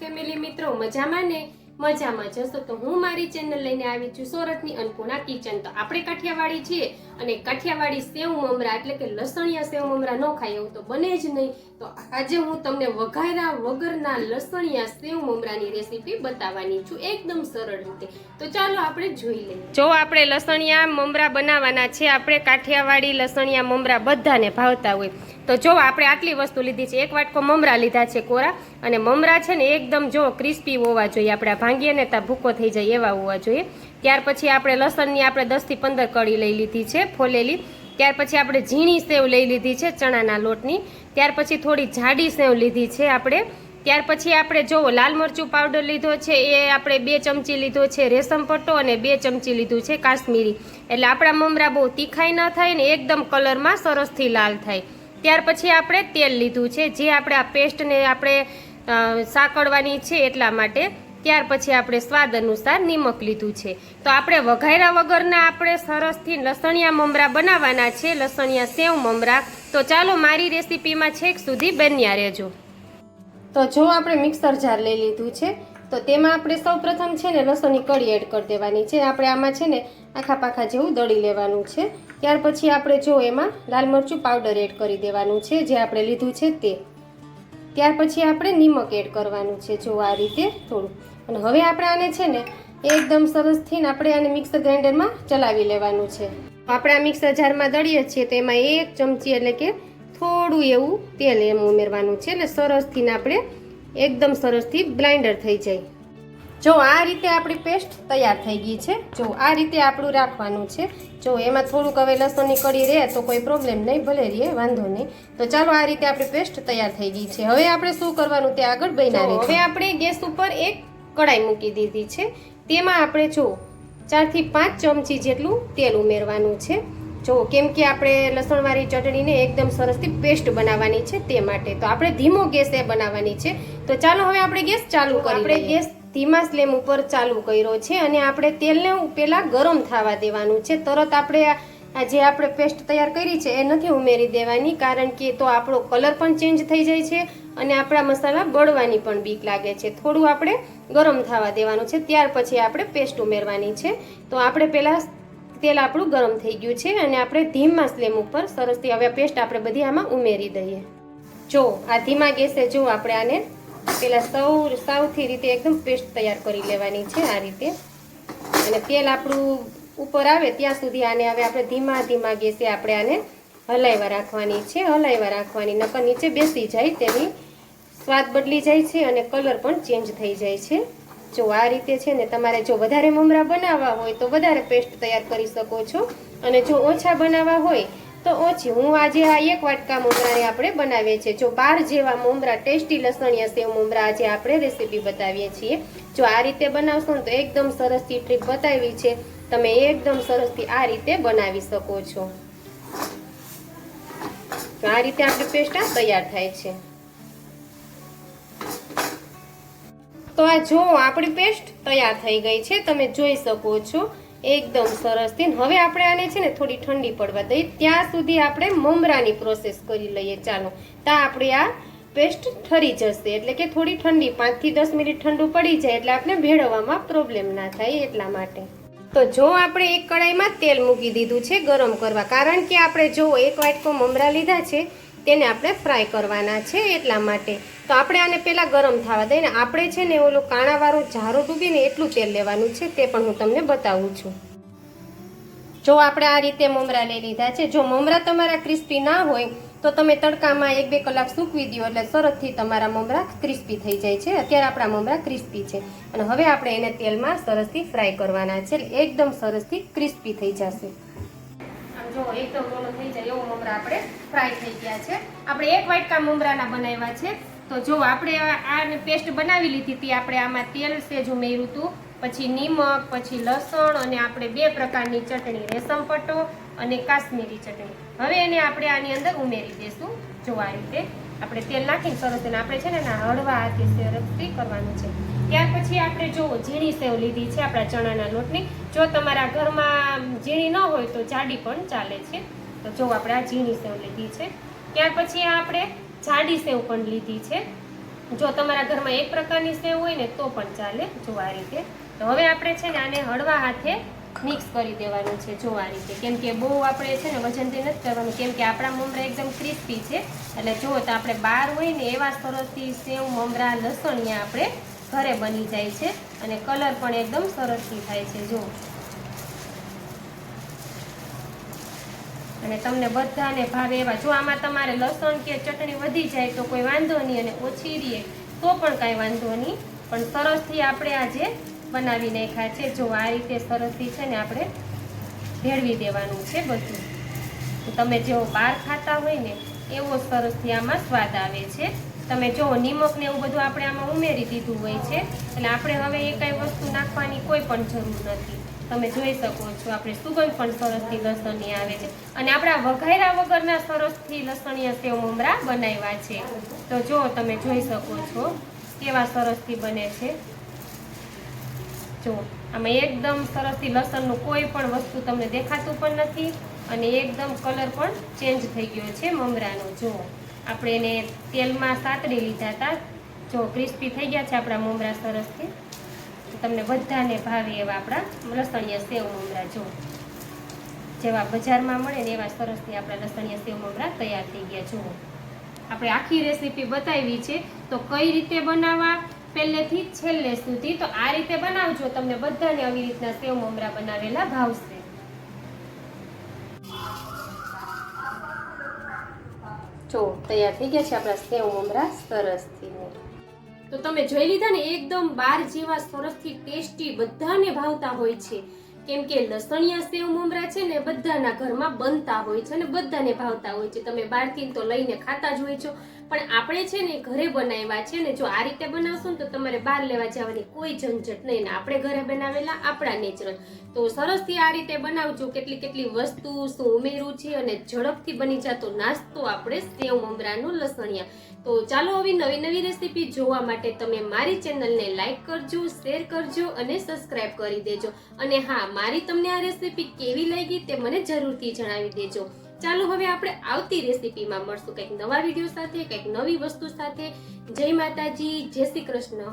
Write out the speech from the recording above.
Family મિત્રો, મજામાં ને? મજામાં જશો તો હું મારી ચેનલ લઈને આવી છું સુરતની અન્નપૂર્ણા કિચન તો આપણે કાઠિયાવાડી છીએ અને કાઠિયાવાડી સેવ મમરા એટલે કે લસણિયા સેવ મમરા ન ખાય એવું તો બને જ નહીં. તો આજે હું તમને વઘાર્યા વગરના લસણિયા સેવ મમરાની રેસીપી બતાવવાની છું એકદમ સરળ રીતે. તો ચાલો આપણે જોઈ લઈએ. જો આપણે લસણિયા મમરા બનાવવાના છે, આપણે કાઠિયાવાડી લસણિયા મમરા બધાને ભાવતા હોય. તો જો આપણે આટલી વસ્તુ લીધી છે, એક વાટકો મમરા લીધા છે કોરા, અને મમરા છે ને એકદમ જો ક્રિસ્પી હોવા જોઈએ, આપણે ભાંગીએ ને ત્યાં ભૂકો થઈ જાય એવા હોવા જોઈએ. ત્યાર પછી આપણે લસણની આપણે દસથી પંદર કળી લઈ લીધી છે, ફોલેલી. ત્યાર પછી આપણે ઝીણી સેવ લઈ લીધી છે, ચણાના લોટની. ત્યાર પછી થોડી જાડી સેવ લીધી છે આપણે. ત્યાર પછી આપણે જો લાલ મરચું પાવડર લીધો છે, એ આપણે બે ચમચી લીધો છે રેશમ પટ્ટો અને બે ચમચી લીધું છે કાશ્મીરી. એટલે આપણા મમરા બહુ તીખાઈ ન થાય ને એકદમ કલરમાં સરસથી લાલ થાય. ત્યાર પછી આપણે તેલ લીધું છે. જે આપણે આ પેસ્ટને આપણે સાકડવાની છે એટલા માટે ત્યાર પછી આપણે સ્વાદ અનુસાર નિમક લીધું છે. તો આપણે વઘાર્યા વગરના આપણે સરસથી લસણિયા મમરા બનાવવાના છે. લસણિયા સેવ મમરા. તો ચાલો મારી રેસીપીમાં છેક સુધી બન્યા રહેજો. તો જો આપણે મિક્સર જાર લઈ લીધું છે, તો તેમાં આપણે સૌપ્રથમ છે ને લસણની કળી એડ કરી દેવાની છે. આપણે આમાં છે ને આખા પાખા જેવું દળી લેવાનું છે. ત્યાર પછી આપણે જો એમાં લાલ મરચું પાવડર એડ કરી દેવાનું છે, જે આપણે લીધું છે તે. ત્યાર પછી આપણે નિમક એડ કરવાનું છે, જો આ રીતે થોડું. અને હવે આપણે આને છે ને એકદમ સરસથી ને આપણે આને મિક્સર ગ્રાઇન્ડરમાં ચલાવી લેવાનું છે. આપણે આ મિક્સર જારમાં દળીએ છીએ તો એમાં એક ચમચી એટલે કે થોડું એવું તેલ એમ ઉમેરવાનું છે એટલે સરસથી ને આપણે એકદમ સરસથી બ્લાઇન્ડર થઈ જાય. જો આ રીતે આપણી પેસ્ટ તૈયાર થઈ ગઈ છે જો આ રીતે આપણું રાખવાનું છે જો એમાં થોડુંક હવે લસણની કડી રહે તો કોઈ પ્રોબ્લેમ નહીં ભલે રહે વાંધો નહીં. તો ચાલો આ રીતે આપણી પેસ્ટ તૈયાર થઈ ગઈ છે. હવે આપણે શું કરવાનું તે આગળ રહે હવે આપણે ગેસ ઉપર એક કડાઈ મૂકી દીધી છે. તેમાં આપણે જો ચારથી પાંચ ચમચી જેટલું તેલ ઉમેરવાનું છે. જો કેમ કે આપણે લસણવાળી ચટણીને એકદમ સરસથી પેસ્ટ બનાવવાની છે તે માટે. તો આપણે ધીમો ગેસ એ બનાવવાની છે. તો ચાલો હવે આપણે ગેસ ચાલુ કરી આપણે ગેસ ધીમા સ્લેમ ઉપર ચાલુ કર્યો છે અને આપણે તેલને પહેલાં ગરમ થવા દેવાનું છે. તરત આપણે જે આપણે પેસ્ટ તૈયાર કરી છે એ નથી ઉમેરી દેવાની, કારણ કે તો આપણો કલર પણ ચેન્જ થઈ જાય છે અને આપણા મસાલા બળવાની પણ બીક લાગે છે. થોડું આપણે ગરમ થવા દેવાનું છે, ત્યાર પછી આપણે પેસ્ટ ઉમેરવાની છે. તો આપણે પહેલાં તેલ આપણું ગરમ થઈ ગયું છે અને આપણે ધીમા સ્લેમ ઉપર સરસથી હવે પેસ્ટ આપણે બધી આમાં ઉમેરી દઈએ. જો આ ધીમા ગેસે જો આપણે આને પેલા સૌ સાવથી રીતે એકદમ પેસ્ટ તૈયાર કરી લેવાની છે આ રીતે. અને તેલ આપણું ઉપર આવે ત્યાં સુધી આને હવે આપણે ધીમા ધીમા ગેસે આપણે આને હલાવવા રાખવાની છે હલાવવા રાખવાની. નકર નીચે બેસી જાય તેની સ્વાદ બદલી જાય છે અને કલર પણ ચેન્જ થઈ જાય છે. જો આ રીતે છે ને તમારે જો વધારે મમરા બનાવવા હોય તો વધારે પેસ્ટ તૈયાર કરી શકો છો. અને જો ઓછા બનાવવા હોય તો ઓછી. હું આ એક વાટકા મમરાને આપણે બનાવીએ છીએ. જો બાર જેવા મમરા ટેસ્ટી લસણિયા સેવ મમરા આજે આપણે રેસીપી બતાવીએ છીએ. જો આ રીતે બનાવશો તો એકદમ સરસથી ટ્રીક બતાવી છે. તમે એકદમ સરસથી આ રીતે બનાવી શકો છો. આ રીતે આપણી પેસ્ટ તૈયાર થાય છે. તો આ જો આપણી પેસ્ટ તૈયાર થઈ ગઈ છે. તમે જોઈ શકો છો. એકદમ સરસથી હવે આપણે આને છે ને થોડી ઠંડી પડવા દઈએ. ત્યાં સુધી આપણે મમરાની પ્રોસેસ કરી લઈએ. ચાલો ત્યાં આપણે આ પેસ્ટ ઠરી જશે. એટલે કે થોડી ઠંડી, પાંચથી દસ મિનિટ ઠંડુ પડી જાય એટલે આપણે ભેળવવામાં પ્રોબ્લેમ ના થાય એટલા માટે. તો જો આપણે એક કડાઈમાં તેલ મૂકી દીધું છે ગરમ કરવા. કારણ કે આપણે જો એક વાટકો મમરા લીધા છે તેને આપણે ફ્રાય કરવાના છે એટલા માટે. તો આપણે આને પહેલાં ગરમ થવા દઈએ ને આપણે છે ને ઓલો કાણાવાળો ઝારો ડૂબીને એટલું તેલ લેવાનું છે તે પણ હું તમને બતાવું છું. જો આપણે આ રીતે મમરા લઈ લીધા છે, જો મમરા તમારા ક્રિસ્પી ના હોય, તો તમે તડકામાં એક બે કલાક સૂકવી દો એટલે સરસથી તમારા મમરા ક્રિસ્પી થઈ જાય છે. અત્યારે આપણા મમરા ક્રિસ્પી છે. અને હવે આપણે એને તેલમાં સરસથી ફ્રાય કરવાના છે. એકદમ સરસથી ક્રિસ્પી થઈ જશે. જો એકદમ ઓલો થઈ જાય એવો મમરા આપણે ફ્રાય થઈ ગયા છે. આપણે એક વાટકા મમરાના બનાવ્યા છે. તો જો આપણે આ પેસ્ટ બનાવી લીધી હતી, આપણે આમાં તેલ સેજ ઉમેર્યું હતું. પછી નિમક, પછી લસણ અને આપણે બે પ્રકારની ચટણી, રેશમ પટ્ટો અને કાશ્મીરી ચટણી. હવે એને આપણે આની અંદર ઉમેરી દઈશું જો આ રીતે આપણે તેલ નાખીને સરસ એને આપણે છે ને એના હળવા હાથે સરસથી કરવાનું છે. ત્યાર પછી આપણે જો ઝીણી સેવ લીધી છે આપણા ચણાના લોટની જો તમારા ઘરમાં ઝીણી ન હોય તો જાડી પણ ચાલે છે. તો જો આપણે આ ઝીણી સેવ લીધી છે. ત્યાર પછી આપણે જાડી સેવ પણ લીધી છે. જો તમારા ઘરમાં એક પ્રકારની સેવ હોય ને તો પણ ચાલે જો આ રીતે. તો હવે આપણે છે ને આને હળવા હાથે મિક્સ કરી દેવાનું છે જો આ રીતે. કેમ કે બહુ આપણે છે ને વજનથી નથી કરવાનું. કેમ કે આપણા મમરા એકદમ ક્રિસ્પી છે. એટલે જો તો આપણે બહાર હોય ને એવા સરસથી સેવ, મમરા લસણિયા આપણે ઘરે બની જાય છે અને કલર પણ એકદમ સરસથી થાય છે જો અને તમને બધાને ભાવે એવા. જો આમાં તમારે લસણ કે ચટણી વધી જાય તો કોઈ વાંધો નહીં અને ઓછી રીએ, તો પણ કાંઈ વાંધો નહીં. પણ સરસથી આપણે આજે બનાવી નાખ્યા છે. જો આ રીતે સરસથી છે ને આપણે ભેળવી દેવાનું છે બધું. તમે જેવો બહાર ખાતા હોય ને એવો સરસથી આમાં સ્વાદ આવે છે. તમે જો નિમક ને એવું બધું આપણે આમાં ઉમેરી દીધું હોય છે, એટલે આપણે હવે એ કાંઈ વસ્તુ નાખવાની કોઈ પણ જરૂર નથી. તમે જોઈ શકો છો, આપણે સુગંધ પણ સરસથી લસણની આવે છે. અને આપણા વઘાયરા વગરના સરસથી લસણીયા સેવ મમરા બનાવ્યા છે. તો જો તમે જોઈ શકો છો, કેવા સરસથી બને છે. જો, આમાં એકદમ સરસથી લસણનું કોઈ પણ વસ્તુ તમને દેખાતું પણ નથી, અને એકદમ કલર પણ ચેન્જ થઈ ગયો છે મમરાનો. જો. આપણે એને તેલમાં સાતડી લીધા હતા. જો ક્રિસ્પી થઈ ગયા છે આપણા મમરા સરસથી તમને બધાને ભાવે એવા આપણા લસણીયા સેવ મમરા. જો જેવા બજારમાં મળે ને એવા સરસથી આપણા લસણીયા સેવ મમરા તૈયાર થઈ ગયા. જુઓ આપણે આખી રેસીપી બતાવી છે, તો કઈ રીતે બનાવવા? પહેલેથી છેલ્લે સુધી તો આ રીતે બનાવજો. તમને બધાને આવી રીતના સેવ મમરા બનાવેલા ભાવશે. જો, તૈયાર થઈ ગયા છે આપણા સેવ મમરા સરસથી તો તમે જોઈ લીધા ને, એકદમ બાર જેવા સરસથી ટેસ્ટી બધાને ભાવતા હોય છે. કેમ કે લસણિયા સેવ મમરા છે ને બધાના ઘરમાં બનતા હોય છે અને બધાને ભાવતા હોય છે. તમે બહારથી તો લઈને ખાતા જ હોય છો. પણ આપણે છે ને ઘરે બનાવ્યા છે ને જો આ રીતે બનાવશો ને તો તમારે બહાર લેવા જવાની કોઈ ઝંઝટ નહીં ને આપણે ઘરે બનાવેલા આપણા નેચરલ. તો સરસથી આ રીતે બનાવજો. કેટલી કેટલી વસ્તુ શું ઉમેરું છે અને ઝડપથી બની જતો નાસ્તો આપણે સેવ મમરાનું લસણિયા. તો ચાલો આવી નવી નવી રેસીપી જોવા માટે તમે મારી ચેનલને લાઈક કરજો, શેર કરજો અને સબસ્ક્રાઈબ કરી દેજો. અને હા, મારી તમને આ રેસીપી કેવી લાગી તે મને જરૂરથી જણાવી દેજો. ચાલો હવે આપણે આવતી રેસીપીમાં મળશું. કંઈક નવા વીડિયો સાથે, કંઈક નવી વસ્તુ સાથે. જય માતાજી, જય શ્રી કૃષ્ણ.